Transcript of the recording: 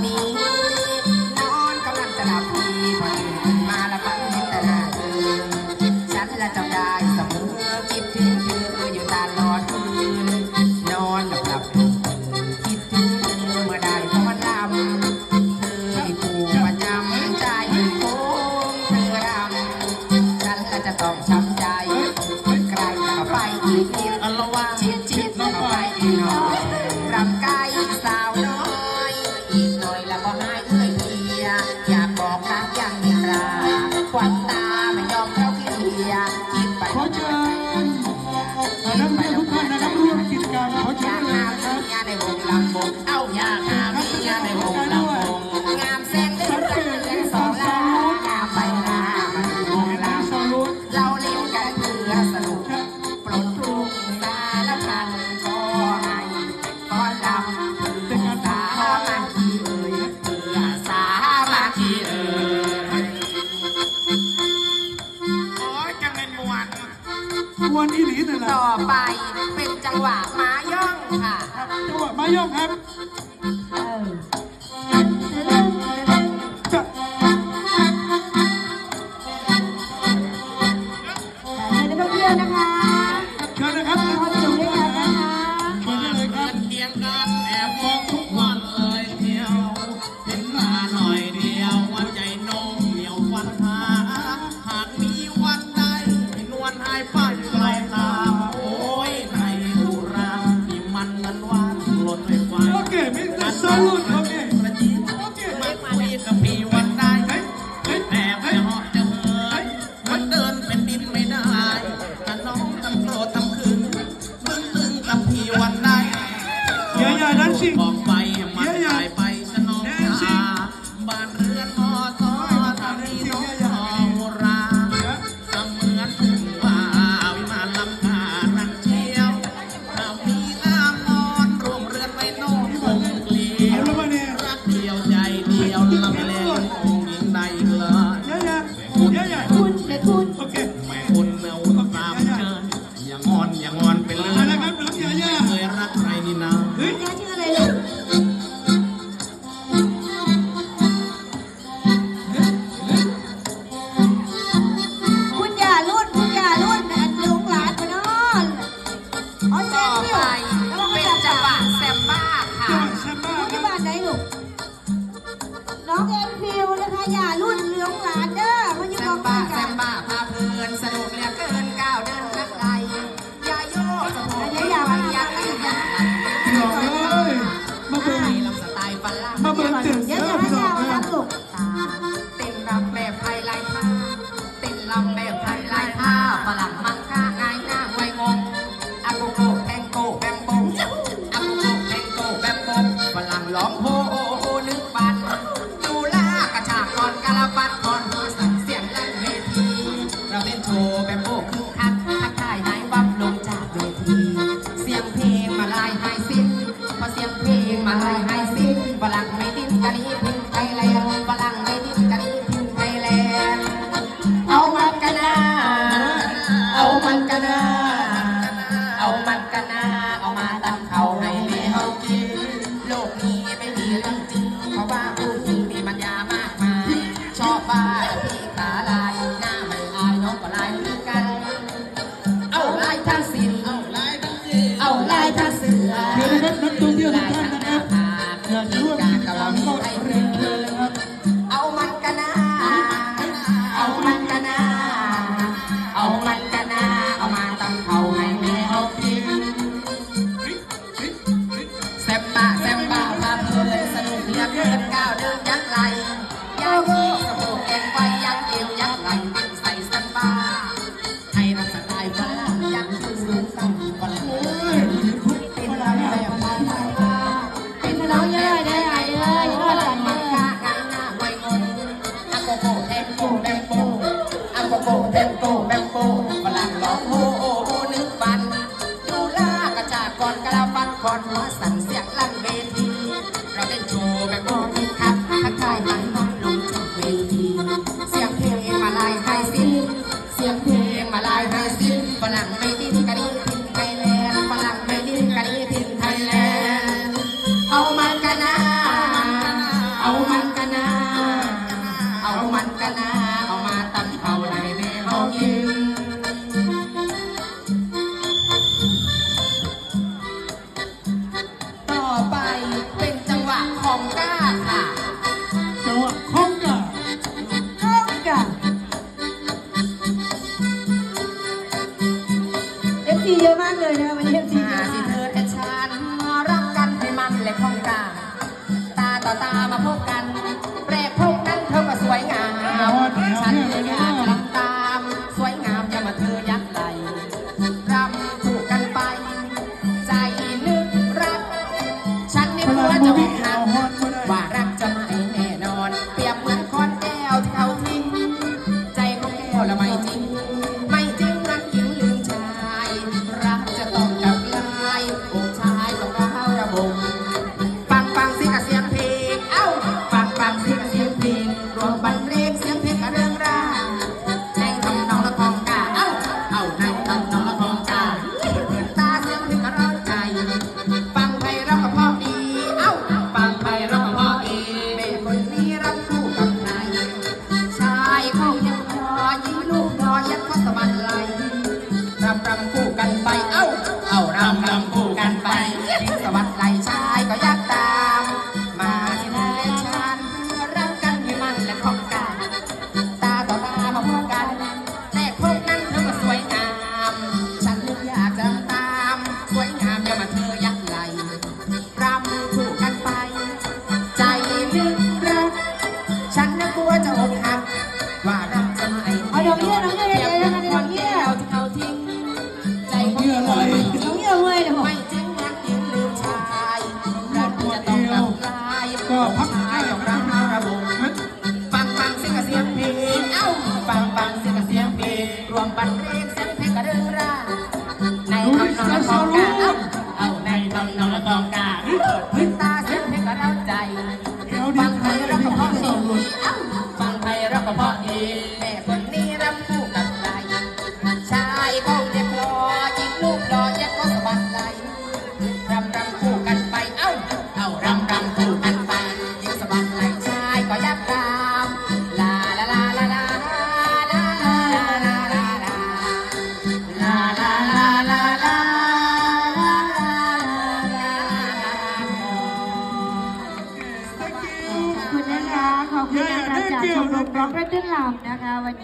Me. ต่อไปเป็นจังหวะม้าย่องค่ะ จังหวะมาย่องครับ 啊 ยารุ่นเหลืองหลานเด้อมันอยู่แซมบ้าแซมบ้าพาเพลินสนุกเหลือเกินก้าวเดินนักไกลยาโยกสมุนยายาวันยาไก่ยาไก่พี่น้องเอ้ยมาเบิ่งไก่ลำสไตล์ฟันล่างมาเบิ่งตื่นเด้อ 来呀来呀。 โกเต็มโตแมงโปฝรั่งหลอกโอ้โอนึกบันดูล่ากระจากก่อนกระฟันก่อนมาสั่นเสียงลั่นเวทีเราเล่นโชว์แบบโอ้ที่ครับทักทายมันน้องลงจากเวทีเสียงเพลงมาลายไฮซินเสียงเพลงมาลายไฮซินฝรั่งไม่ดิ้นกระดิ่งทิ้งไทยแลนด์ฝรั่งไม่ดิ้นกระดิ่งทิ้งไทยแลนด์เอามันกันนะเอามันกันนะเอามันกันนะ เยอะมากเลยนะวันนี้ทีเยอะที่มาเธอแต่ฉันรักกันให้มันและคล่องกาตาต่อตามาพบกันแรกพบกันเธอก็สวยงามฉันเอง เข้าเย็นคอยิ้มลูกนอยัดข้อสะบันไหลรำรำคู่กันไป เอ้า เอ้ารำรำคู่กันไปหญิงสะบัดไหลชายก็ยักตาม มาที่นาเลชานเพื่อรักกันให้มันและของกัน ตาต่อตามาพบกัน เดี๋เงี้ยเดี๋เดี๋ยเดี๋เงี้ยเอาทิ้งใจเงี้ยเลยน้อเงี้ยเว้ยไม่จึงรักยิ่งลืมชายรักจะต้ทำลายก็พักให้รักนะครับผมฟังฟังเสียงเสียงพลเอ้าฟังฟังเสียงเสียงพลรวมบันเเรื่นงำนะคะวันนี้